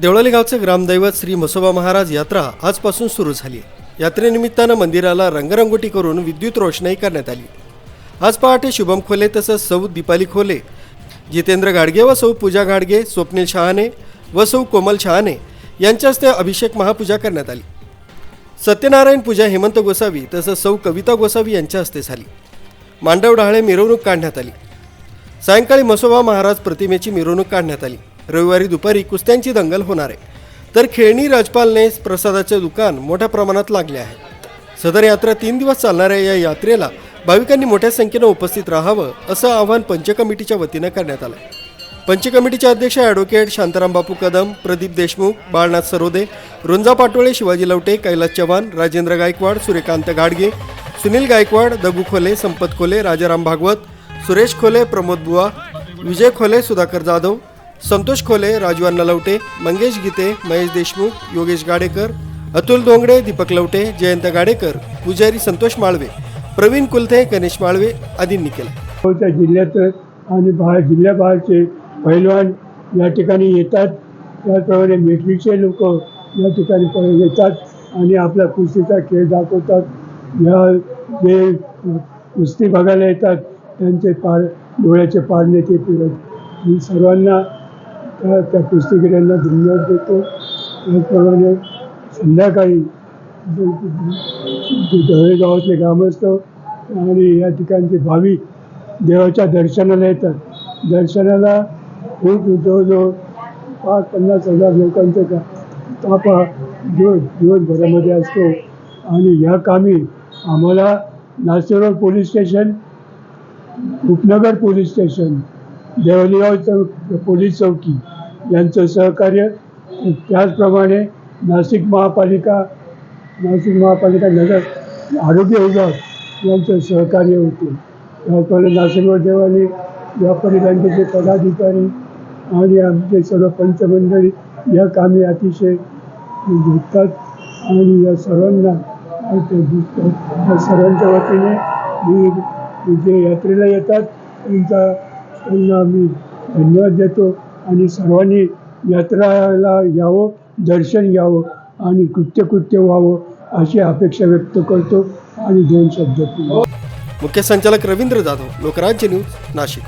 देवळाली गावचे ग्रामदैवत श्री म्हसोबा महाराज यात्रा आजपासून सुरू झाली. यात्रेनिमित्तानं मंदिराला रंगरंगोटी करून विद्युत रोषणाई करण्यात आली. आज पहाटे शुभम खोले तसंच सौ दीपाली खोले जितेंद्र गाडगे व सौ पूजा गाडगे स्वप्नील शहाणे व सौ कोमल शहाणे यांच्या हस्ते अभिषेक महापूजा करण्यात आली. सत्यनारायण पूजा हेमंत गोसावी तसंच सौ कविता गोसावी यांच्या हस्ते झाली. मांडवडाळे मिरवणूक काढण्यात आली. सायंकाळी मसोबा महाराज प्रतिमेची मिरवणूक काढण्यात आली. रविवारी दुपारी कुस्त्यांची दंगल होणार आहे. तर खेळणी राजपालने प्रसादाचे दुकान मोठ्या प्रमाणात लागले आहे. सदर यात्रा तीन दिवस चालणाऱ्या या यात्रेला भाविकांनी मोठ्या संख्येनं उपस्थित राहावं असं आवाहन पंचकमिटीच्या वतीनं करण्यात आलं पंचकमिटीचे अध्यक्ष ॲडव्होकेट शांताराम बापू कदम प्रदीप देशमुख बाळनाथ सरोदे रुंजा पाटोळे शिवाजी लवटे कैलास चव्हाण राजेंद्र गायकवाड सूर्यकांत गाडगे सुनील गायकवाड दगू खोले संपत खोले राजाराम भागवत सुरेश खोले प्रमोद बुवा विजय खोले सुधाकर जाधव संतोष खोले राजू नलवटे लवटे मंगेश गीते महेश देशमुख योगेश गाडेकर अतुल डोंगडे दीपक लवटे जयंत गाडेकर पुजारी संतोष माळवे प्रवीण कुलथे गणेश माळवे आदींनी केलं त्या जिल्ह्यात आणि बाहेर जिल्ह्याबाहेरचे पैलवान या ठिकाणी येतात. त्याचप्रमाणे मिलिटरीचे लोक या ठिकाणी येतात आणि आपला कुस्तीचा खेळ दाखवतात. या जे कुस्ती बघायला येतात त्यांचे पार डोळ्याचे पारणे ते फिरत सर्वांना त्या त्या कुस्तीगिरांना धन्यवाद देतो. त्याचप्रमाणे संध्याकाळी दळेगावातले ग्रामस्थ आणि या ठिकाणचे भाविक देवाच्या दर्शनाला येतात. दर्शनाला खूप जवळजवळ पाच पन्नास हजार लोकांचा का तापा दिवस दिवसभरामध्ये असतो. आणि या कामी आम्हाला Nashik Road police station Upnagar police station Devligaon चौक पोलीस चौकी. यांचं सहकार्य त्याचप्रमाणे नाशिक महापालिका नाशिक महापालिका नगर आरोग्य विभाग यांचं सहकार्य होते. त्याचप्रमाणे नाशिकवर देवाली व्यापारी बँकेचे पदाधिकारी आणि आमचे सर्व पंचमंडळी या कामी अतिशय झुकतात आणि या सर्वांना या सर्वांच्या वतीने मी जे यात्रेला येतात. त्यांचा त्यांना मी धन्यवाद देतो आणि सर्वांनी यात्राला यावं दर्शन घ्यावं आणि कृत्यकृत्य व्हावं अशी अपेक्षा व्यक्त करतो आणि दोन शब्द मुख्य संचालक रवींद्र जाधव लोकराज्य न्यूज नाशिक.